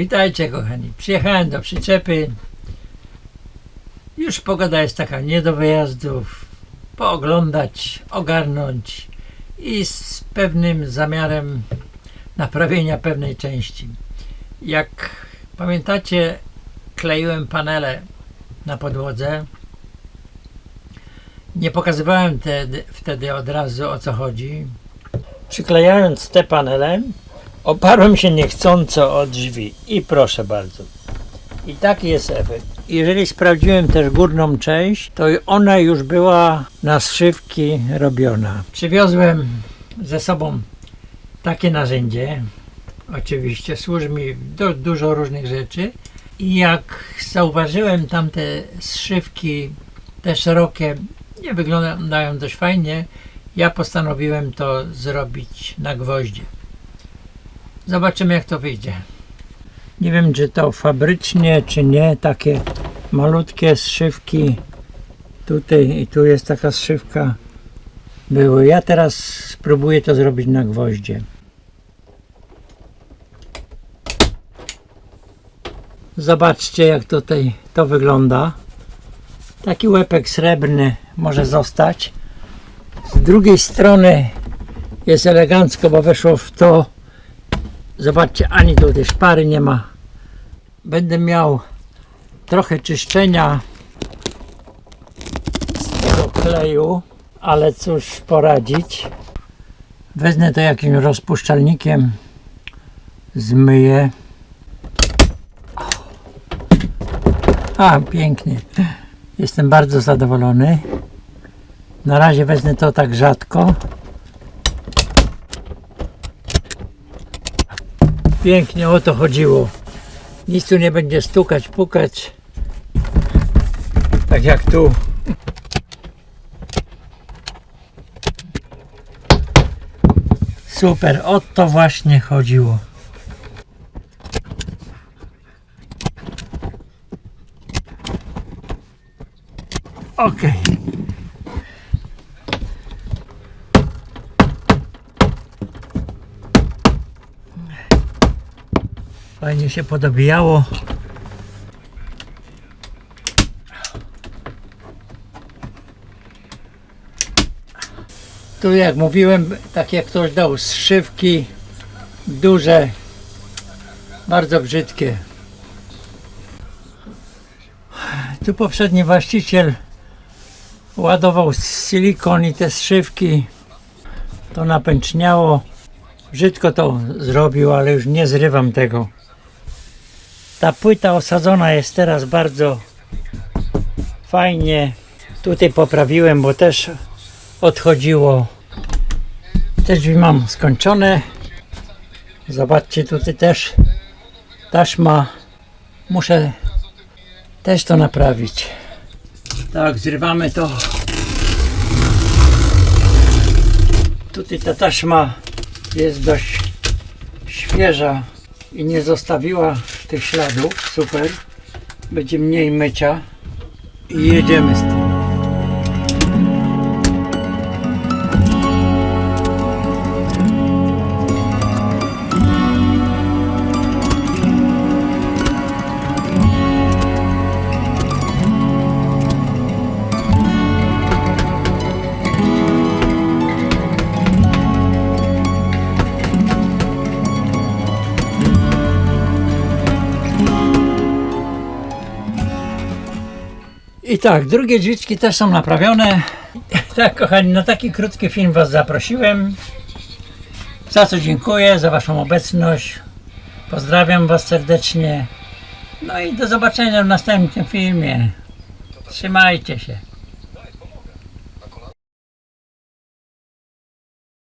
Witajcie kochani. Przyjechałem do przyczepy. Już pogoda jest taka nie do wyjazdów. Pooglądać, ogarnąć i z pewnym zamiarem naprawienia pewnej części. Jak pamiętacie, kleiłem panele na podłodze. Nie pokazywałem wtedy, wtedy od razu o co chodzi. Przyklejając te panele, oparłem się niechcąco o drzwi i proszę bardzo. I taki jest efekt. Jeżeli sprawdziłem też górną część, to ona już była na zszywki robiona. Przywiozłem ze sobą takie narzędzie. Oczywiście służy mi do dużo różnych rzeczy. I jak zauważyłem tamte zszywki, te szerokie, nie wyglądają dość fajnie, ja postanowiłem to zrobić na gwoździe. Zobaczymy jak to wyjdzie. Nie wiem czy to fabrycznie czy nie, takie malutkie zszywki tutaj i tu jest taka zszywka były. Ja teraz spróbuję to zrobić na gwoździe. Zobaczcie jak tutaj to wygląda. Taki łepek srebrny może zostać. Z drugiej strony jest elegancko, bo weszło w to. Zobaczcie, ani tutaj szpary nie ma. Będę miał trochę czyszczenia z tego kleju, ale cóż poradzić. Wezmę to jakimś rozpuszczalnikiem, zmyję. A, pięknie. Jestem bardzo zadowolony. Na razie wezmę to tak rzadko. Pięknie o to chodziło. Nic tu nie będzie stukać, pukać. Tak jak tu. Super, o to właśnie chodziło. Okej. Fajnie się podobijało. Tu jak mówiłem, tak jak ktoś dał zszywki duże, bardzo brzydkie. Tu poprzedni właściciel ładował silikon i te zszywki. To napęczniało. Brzydko to zrobił, ale już nie zrywam tego. Ta płyta osadzona jest teraz bardzo fajnie. Tutaj poprawiłem, bo też odchodziło. Te drzwi mam skończone. Zobaczcie, tutaj też taśma. Muszę też to naprawić. Tak, zrywamy to. Tutaj ta taśma jest dość świeża i nie zostawiła tych śladów. Super. Będzie mniej mycia i jedziemy z tym. I tak, drugie drzwiczki też są naprawione. Tak, kochani, na taki krótki film Was zaprosiłem. Za co dziękuję, za Waszą obecność. Pozdrawiam Was serdecznie. No i do zobaczenia w następnym filmie. Trzymajcie się.